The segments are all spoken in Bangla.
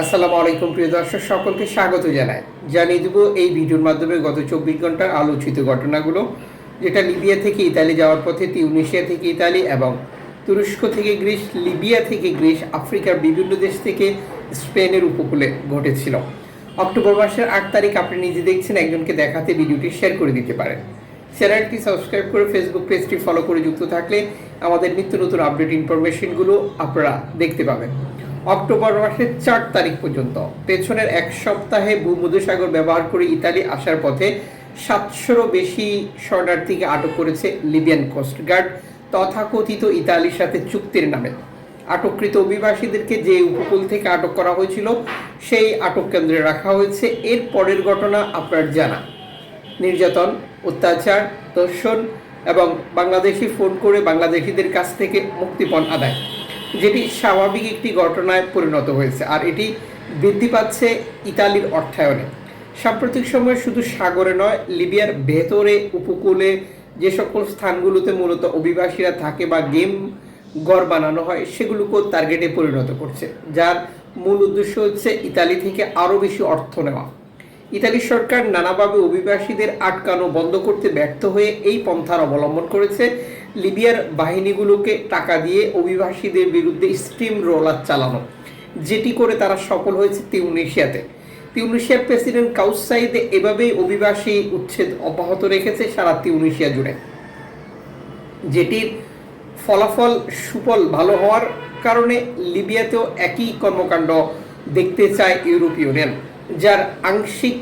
আসসালামু আলাইকুম প্রিয় দর্শক, সকলকে স্বাগত জানাই। জানিয়ে দেব এই ভিডিওর মাধ্যমে গত চব্বিশ ঘণ্টার আলোচিত ঘটনাগুলো, যেটা লিবিয়া থেকে ইতালি যাওয়ার পথে তিউনিশিয়া থেকে ইতালি এবং তুরস্ক থেকে গ্রিস, লিবিয়া থেকে গ্রিস, আফ্রিকার বিভিন্ন দেশ থেকে স্পেনের উপকূলে ঘটেছিল। অক্টোবর মাসের আট তারিখ আপনি নিজে দেখছেন, একজনকে দেখাতে ভিডিওটি শেয়ার করে দিতে পারেন। চ্যানেলটি সাবস্ক্রাইব করে ফেসবুক পেজটি ফলো করে যুক্ত থাকলে আমাদের নিত্য নতুন আপডেট ইনফরমেশনগুলো আপনারা দেখতে পাবেন। অক্টোবর মাসের চার তারিখ পর্যন্ত। পেছনের এক সপ্তাহে ভূমধ্যসাগর ব্যবহার করে ইতালি আসার পথে সাতশোরও বেশি শরণার্থীকে আটক করেছে লিবিয়ান কোস্টগার্ড তথাকথিত ইতালির সাথে চুক্তির নামে। আটককৃত অভিবাসীদেরকে যে উপকূল থেকে আটক করা হয়েছিল, সেই আটক কেন্দ্রে রাখা হয়েছে। এর পরের ঘটনা আপনার জানা। নির্যাতন, অত্যাচার দর্শন এবং বাংলাদেশি ফোন করে বাংলাদেশিদের কাছ থেকে মুক্তিপণ আদায়। যেটি স্বাভাবিক একটি ঘটনায় পরিণত হয়েছে, আর এটি বৃদ্ধি পাচ্ছে ইতালির অর্থায়নে। সাম্প্রতিক সময়ে শুধু সাগরে নয়, লিবিয়ার ভেতরে, উপকূলে যে সকল স্থানগুলোতে মূলত অভিবাসীরা থাকে বা গেম গড় বানানো হয়, সেগুলোকেও টার্গেটে পরিণত করছে, যার মূল উদ্দেশ্য হচ্ছে ইতালি থেকে আরও বেশি অর্থ নেওয়া। ইতালি সরকার নানাভাবে অভিবাসীদের আটকানো বন্ধ করতে ব্যর্থ হয়ে এই পন্থার অবলম্বন করেছে। লিবিয়ার বাহিনীগুলোকে টাকা দিয়ে অভিবাসীদের বিরুদ্ধে স্টিম রোলার চালানো, যেটি করে তারা সফল হয়েছে তিউনিশিয়াতে। তিউনিশিয়ার প্রেসিডেন্ট কাউসাইদে এভাবেই অভিবাসী উচ্ছেদ অব্যাহত রেখেছে সারা তিউনিশিয়া জুড়ে। যেটির ফলাফল সুফল ভালো হওয়ার কারণে লিবিয়াতেও একই কর্মকাণ্ড দেখতে চায় ইউরোপীয় ইউনিয়ন, যার আংশিক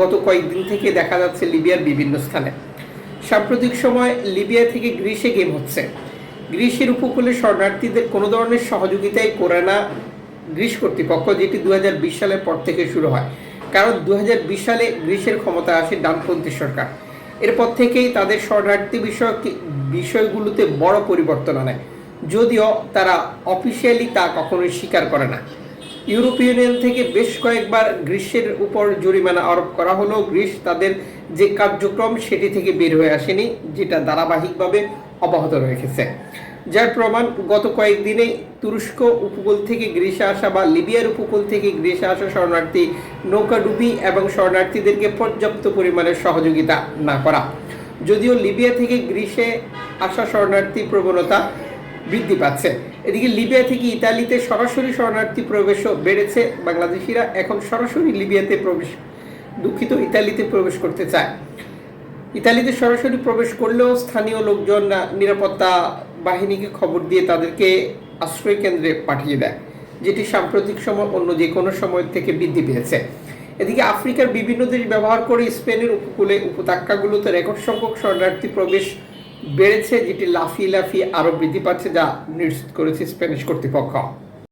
গত কয়েকদিন থেকে দেখা যাচ্ছে লিবিয়ার বিভিন্ন স্থানে। সাম্প্রতিক সময় লিবিয়া থেকে গ্রিসে গেম হচ্ছে। গ্রিসের উপকূলে শরণার্থীদের কোনো ধরনের সহযোগিতাই করে না গ্রিস কর্তৃপক্ষ, যেটি দু বিশ সালের পর থেকে শুরু হয়। কারণ দু বিশ সালে গ্রিসের ক্ষমতা আসে ডানপন্থী সরকার। এরপর থেকেই তাদের শরণার্থী বিষয়ক বিষয়গুলোতে বড় পরিবর্তন আনে। যদিও তারা অফিসিয়ালি তা কখনোই স্বীকার করে না। ইউরোপীয় ইউনিয়ন থেকে বেশ কয়েকবার গ্রীষ্মের উপর জরিমানা আরোপ করা হলেও গ্রীস তাদের যে কার্যক্রম, সেটি থেকে বের হয়ে আসেনি, যেটা ধারাবাহিকভাবে অব্যাহত রেখেছে। যার প্রমাণ, গত কয়েকদিনে তুরস্ক উপকূল থেকে গ্রীষে আসা বা লিবিয়ার উপকূল থেকে গ্রীষে আসা শরণার্থী নৌকাডুবি এবং শরণার্থীদেরকে পর্যাপ্ত পরিমাণের সহযোগিতা না করা। যদিও লিবিয়া থেকে গ্রীষে আসা শরণার্থী প্রবণতা বৃদ্ধি পাচ্ছে। এদিকে লিবিয়া থেকে ইতালিতে সরাসরি শরণার্থী প্রবেশও বেড়েছে। বাংলাদেশিরা এখন সরাসরি লিবিয়াতে প্রবেশ দুঃখিত, ইতালিতে প্রবেশ করতে চায়। ইতালিতে সরাসরি প্রবেশ করলেও স্থানীয় লোকজন নিরাপত্তা বাহিনীকে খবর দিয়ে তাদেরকে আশ্রয় কেন্দ্রে পাঠিয়ে দেয়, যেটি সাম্প্রতিক সময় অন্য যে কোনো সময় থেকে বৃদ্ধি পেয়েছে। এদিকে আফ্রিকার বিভিন্ন দেশ ব্যবহার করে স্পেনের উপকূলে উপত্যকাগুলোতে রেকর্ড সংখ্যক শরণার্থী প্রবেশ বেড়েছে যেটি লাফিয়ে লাফিয়ে আরও বৃদ্ধি পাচ্ছে যা নিশ্চিত করেছে স্প্যানিশ কর্তৃপক্ষ।